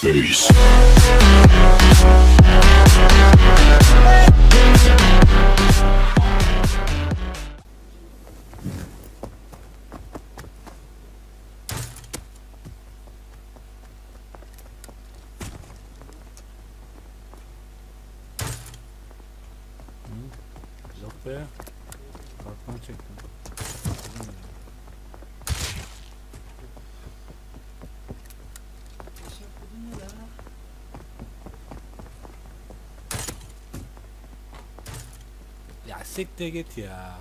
face. Yok be. Kalkman çektim. Ya siktir git ya.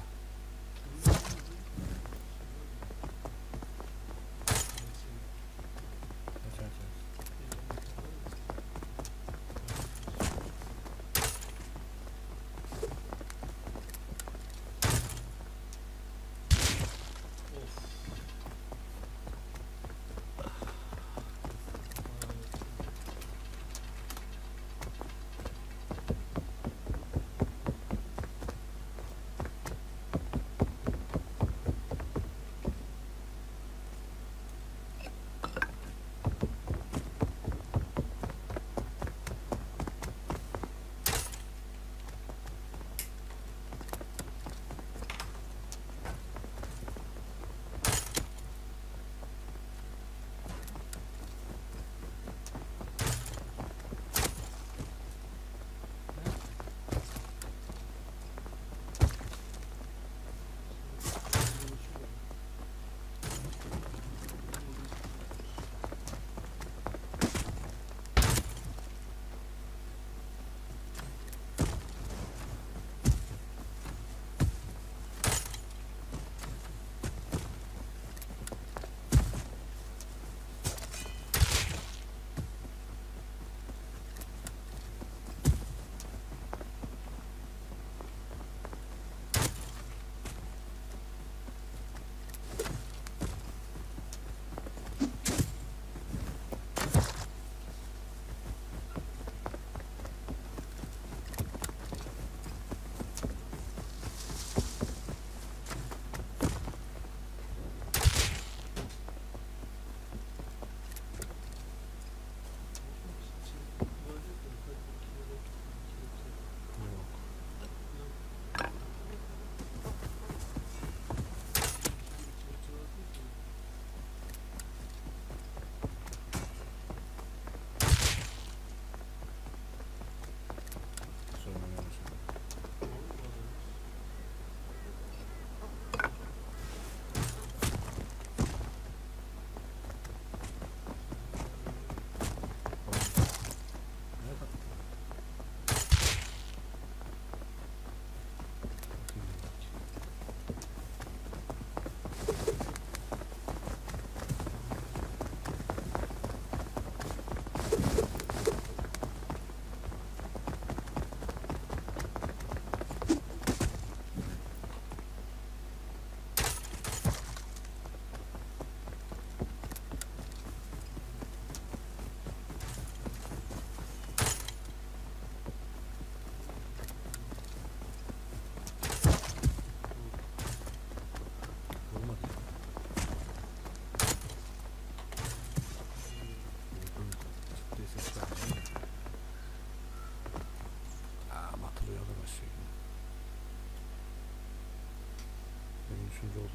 Üçüncü oldum.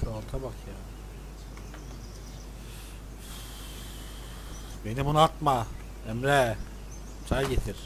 Şu alta bak ya. Beni bunu atma. Emre. Çay getir.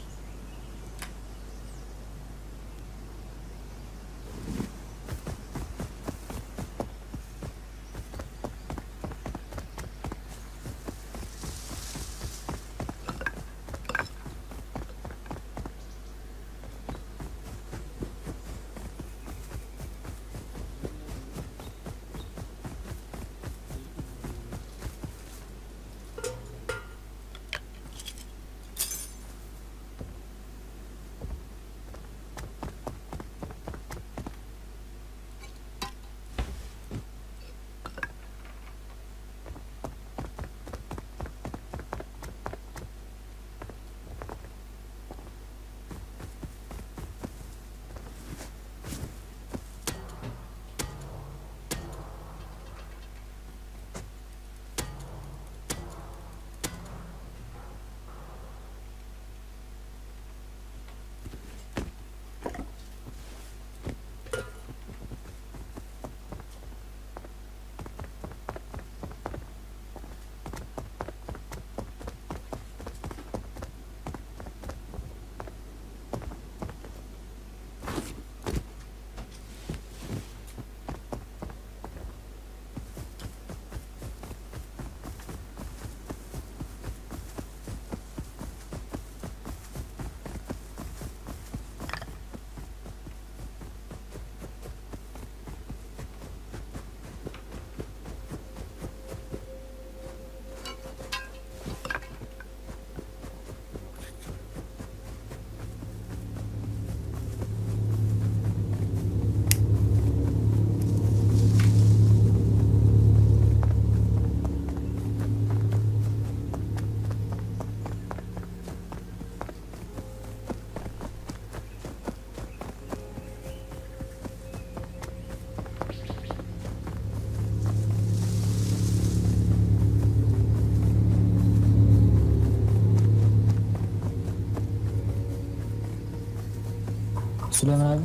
Süleyman abi.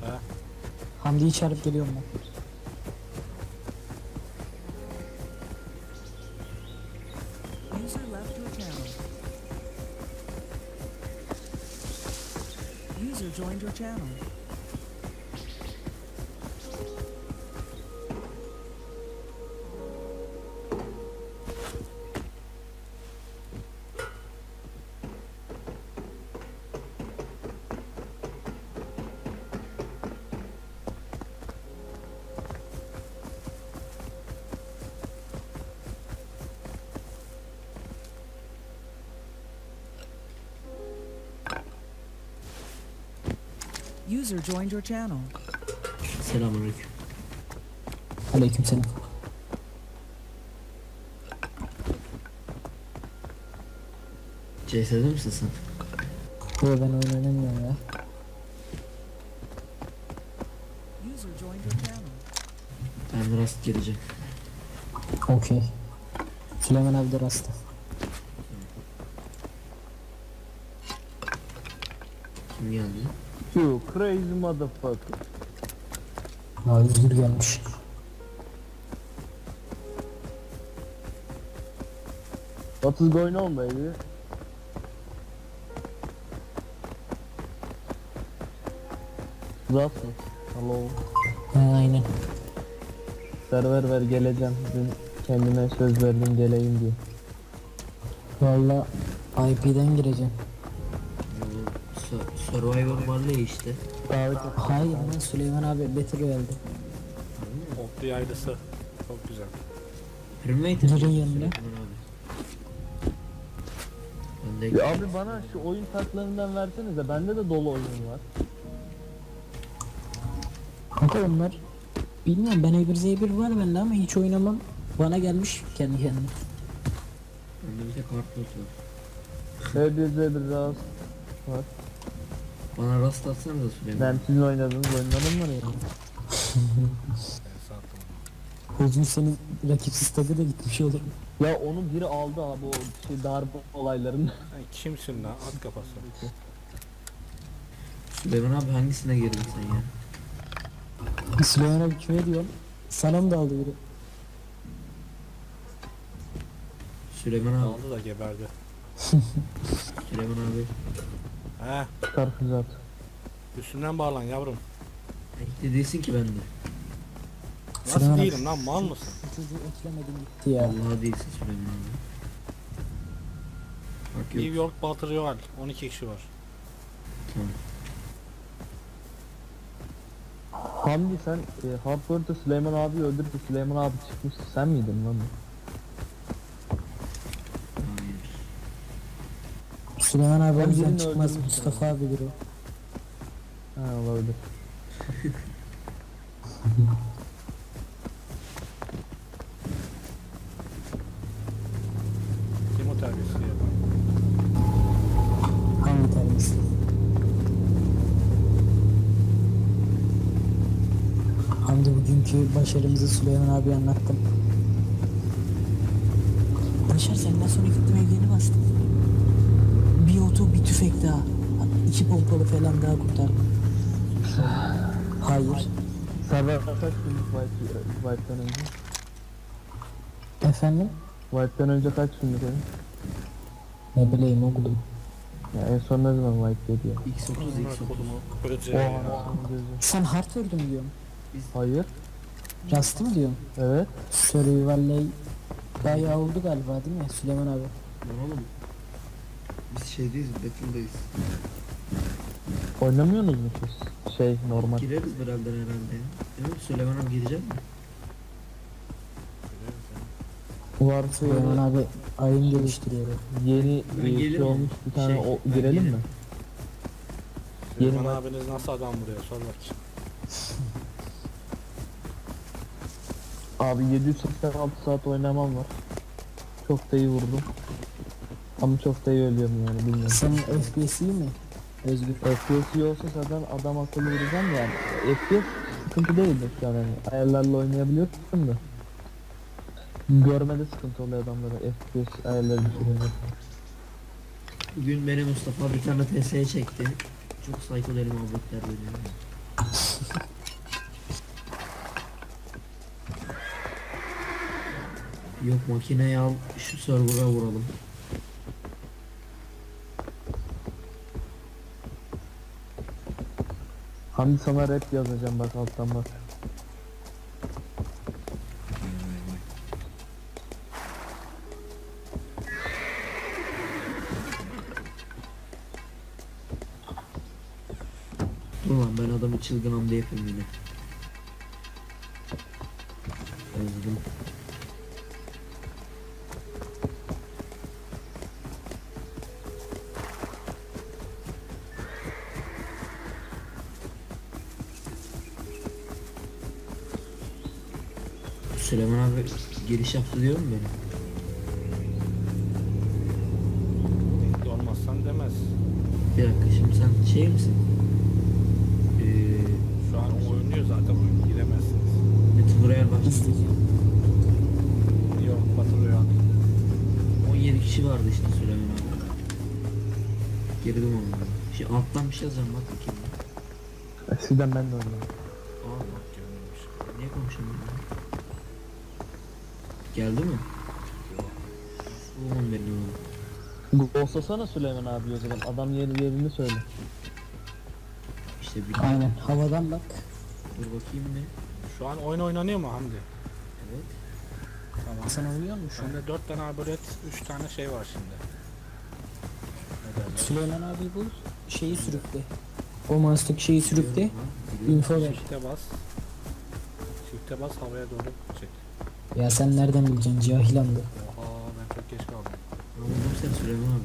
He? Hamdi'yi çağırıp geliyorum ben. User left your channel. User joined your channel. User joined your channel. Selamünaleyküm. Aleykümselam. CS'de misin sen? Yo ben oynamıyorum ya. User joined your channel. Ben rast geleceğim. Okey. Süleyman abi de rastı. Kim geldi? You crazy motherfucker. Aa Özgür gelmiş. What is going on baby? Nasılsın? Hello. Ha, aynen. Server ver geleceğim. Dün kendime söz verdim geleyim diye. Valla IP'den gireceğim. Survivor var ne işte? Davet. Hayır lan Süleyman abi Battle Royale'de. Oklu yaylısı. Çok güzel. Primate Nereye yanına? Ben de Ya abi bana şu oyun kartlarından versenize. Bende de dolu oyun var. Kanka onlar bilmiyorum ben A1 Z1 var bende ama hiç oynamam. Bana gelmiş kendi kendine. Bende bir tek kartlos var. B1 Z1 rahat var. Bana rast atsana da Süleyman. Ben sizin oynadığınız oyunlarım var ya. Senin rakipsiz tadı da gitmiş olur. Ya onu biri aldı abi o şey darbe olaylarında. Kimsin lan? At kafası. Süleyman abi hangisine girdin sen ya? Süleyman abi kime diyorsun? Sana mı daldı biri? Süleyman abi. Aldı da geberdi. Süleyman abi. He. Çıkar füze at. Üstünden bağlan yavrum. Ekli değilsin ki bende. Nasıl abi. değilim lan mal mısın? Çocuğu eklemedin gitti ya. Vallahi değilsin Süleyman abi. Bak New yok. York Battle Royale. 12 kişi var. Tamam. Hamdi sen e, Hardware'da Süleyman abi öldürdü. Süleyman abi çıkmıştı. Sen miydin lan? Hayır. Süleyman abi Ben birini çıkmaz Mustafa abidir o. Ha olabilir. Kim o terbiyesiz ya? Hangi terbiyesi? Hamdi bugünkü başarımızı Süleyman abi anlattım. Başar senden sonra gittim evlerini bastım. Bir tüfek daha. iki pompalı falan daha kurtardım. Hayır. Server kaç günlük White, White'den önce? Efendim? White'den önce kaç günlük oyun? Ne bileyim oğlum. Ya en son ne zaman White dedi ya? X30 Amına X30. kodumu. Böceği Oha ya. anasını gözü. Sen Hartford'u mu diyorsun? Hayır. Rast'ı mı diyorsun? Evet. Survival'le bayağı oldu galiba değil mi Süleyman abi? Lan oğlum. Biz şeydeyiz, Battle'dayız. Oynamıyorsunuz mu siz? Şey normal. Gireriz herhalde herhalde ya. Değil mi? Süleyman abi girecek mi? Var Süleyman abi ayın geliştiriyor. Yeni Ben e, şey gelirim. olmuş bir tane Şey, o, ben girelim mi? gelirim. Süleyman Yeni abiniz nasıl adam vuruyor? Sor bakayım. Abi 786 saat oynamam var. Çok da iyi vurdum. Ama çok da iyi ölüyorum yani bilmiyorum. Senin FPS iyi mi? Özgür. FPS iyi olsa zaten adam akıllı vuracağım yani. FPS sıkıntı değildir yani. Ayarlarla oynayabiliyorsun da. Görmede sıkıntı oluyor adamlara FPS ayarları düşürünce. Bugün beni Mustafa bir tane TS'ye çekti. Çok psycho deli muhabbetler dönüyor. Yok makineyi al şu server'a vuralım. Hamdi sana rap yazacağım bak alttan bak. Dur lan ben adamı çılgın hamle yapayım yine. Özledim. Süleyman abi giriş yaptı diyor mu beni? Renkli olmazsan demez. Bir dakika şimdi sen şey misin? Ee, Şu an o oynuyor zaten oyun giremezsiniz. Metin Royal başladı. Yok Battle Royale. 17 kişi vardı işte Süleyman abi. Girdim onlara. Şimdi alttan bir şey yazacağım bak bakayım. Eskiden ben de oynuyorum. Aa Bak görmemiş. niye konuşamıyorum? Geldi mi? Ulan benim. Ghostlasana Süleyman abi o zaman. Adam yeri yerini söyle. İşte bir Aynen havadan bak. dur bakayım ne? Şu an oyun oynanıyor mu Hamdi? Evet. Tamam. Sen oynuyor musun şu an? Bende 4 tane arbalet, 3 tane şey var şimdi. Ne derler? Süleyman abi bul. Şeyi sürükle. O Mars'taki şeyi sürükle. Biliyorum lan, biliyorum. Info ver. Çifte bas. Çifte bas havaya doğru çek. Ya sen nereden bileceksin cahil anda. Oha ben çok geç kaldım. Anladım sen Süleyman abi.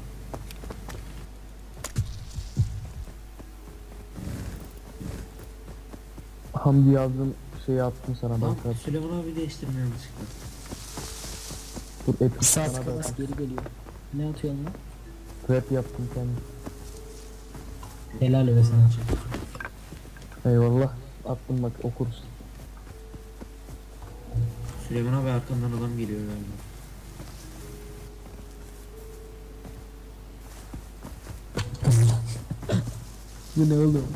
Hamdi yazdım şeyi attım sana Lan bak. Süleyman abi değiştirme yanlışlıkla. Dur epic Sağ sana da bas geri geliyor. Ne atıyorsun lan? rap yaptım kendim. Helal be sana. Eyvallah. Attım bak okursun. Süleyman abi arkamdan adam geliyor galiba. Bu ne oğlum?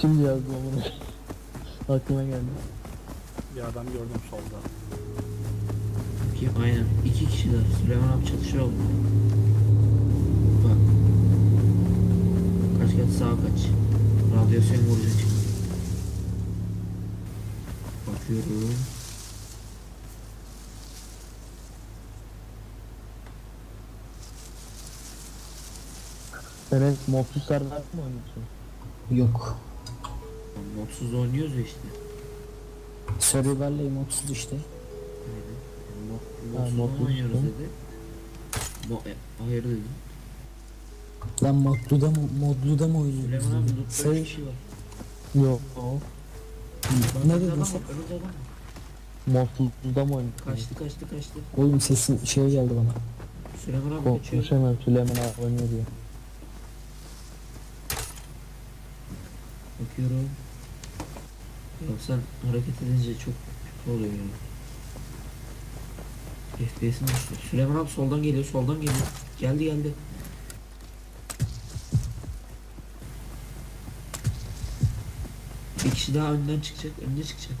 Şimdi yazdım onu. Aklıma geldi. Bir adam gördüm solda. Ki aynen iki kişiler. Süleyman abi çatışıyor oldu. Bak. Kaç kaç sağa kaç. Radyasyon vuracak. Bakıyorum. Sen hep modsuz server mi oynuyorsun? Yok. Modsuz oynuyoruz ya işte. Survival'le emotsuz işte. Aynen. Mo- Ha, Modsuz modsuz oynuyoruz mu? dedi. Mo e, hayır dedim. Lan modluda mı, modluda mı oynuyoruz? Süleyman abi lootta bir şey var. Yok. Ne dedin sen? Modsuzda mı oynuyorsun? Kaçtı kaçtı kaçtı. Oğlum sesin şey geldi bana. Süleyman abi kaçıyor. Konuşamam Süleyman abi oynuyor diye. Bakıyorum. Ya sen hareket edince çok kötü oluyor ya. FPS'im düştü. Süleyman abi soldan geliyor, soldan geliyor. Geldi geldi. Bir kişi daha önden çıkacak, önde çıkacak.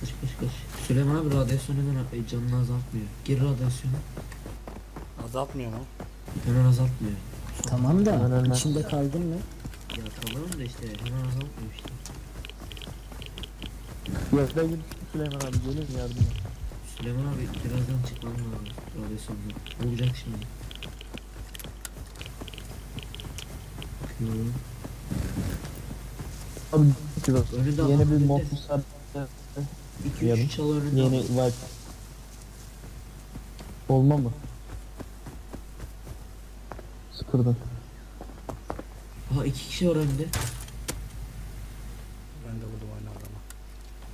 Kaç kaç kaç. Süleyman abi radyasyonu hemen e, canını azaltmıyor. Gir radyasyonu. Azaltmıyor mu? Hemen azaltmıyor. Tamam da Hemen ölmez. içinde kaldın mı? Ya tamam da işte hemen azaltmıyor işte. Yok ben gidip Süleyman abi gelin yardıma. Süleyman abi birazdan çıkmam lazım radyasyonda. Vuracak şimdi. Bakıyorum. Abi ki bak, Önünde yeni bir önünde. modsuz server 2 Yarım. 3 çalı önünde. yeni var. Olma mı? Sıfırdan. Aha 2 kişi var önünde. Ben de vurdum aynı adama.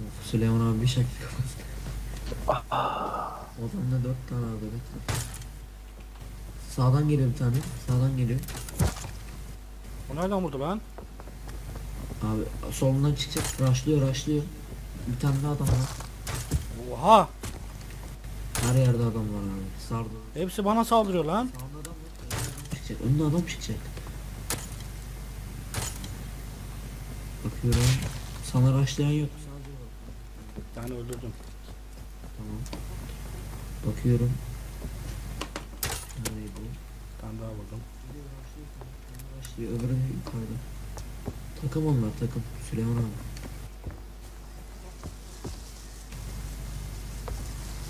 Of, Süleyman abi bir şakir kafası. Adamda 4 tane abi bekle. Sağdan geliyor bir tane. Sağdan geliyor. O nereden vurdu lan? Abi solundan çıkacak. Rushlıyor rushlıyor. Bir tane daha adam var. Oha! Her yerde adam var abi. Sardı. Hepsi bana saldırıyor lan. Sağında adam Önünde adam çıkacak. Bakıyorum. Sana raşlayan yok. Bir tane öldürdüm. Tamam. Bakıyorum. Neredeydi? Bir tane daha vurdum. Başlıyor. Öbürü yukarıda. Takım onlar takım. Süleyman abi.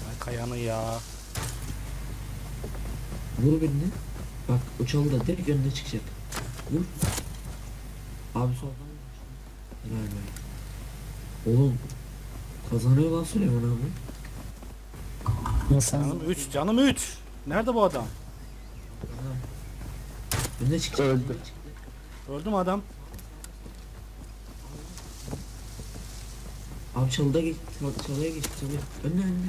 Ay kayanı ya. Vur birini. Bak o çalıda direkt önüne çıkacak. Vur. Abi soldan. Helal be. Oğlum. Kazanıyor lan Süleyman abi. Nasıl? Canım 3, canım 3. Nerede bu adam? Adam. Önüne çıkacak. Öldü. önüne. Öldü mü adam? Abi çalıda geç. çal- Çalıya geç. Çalıya. Önüne önüne.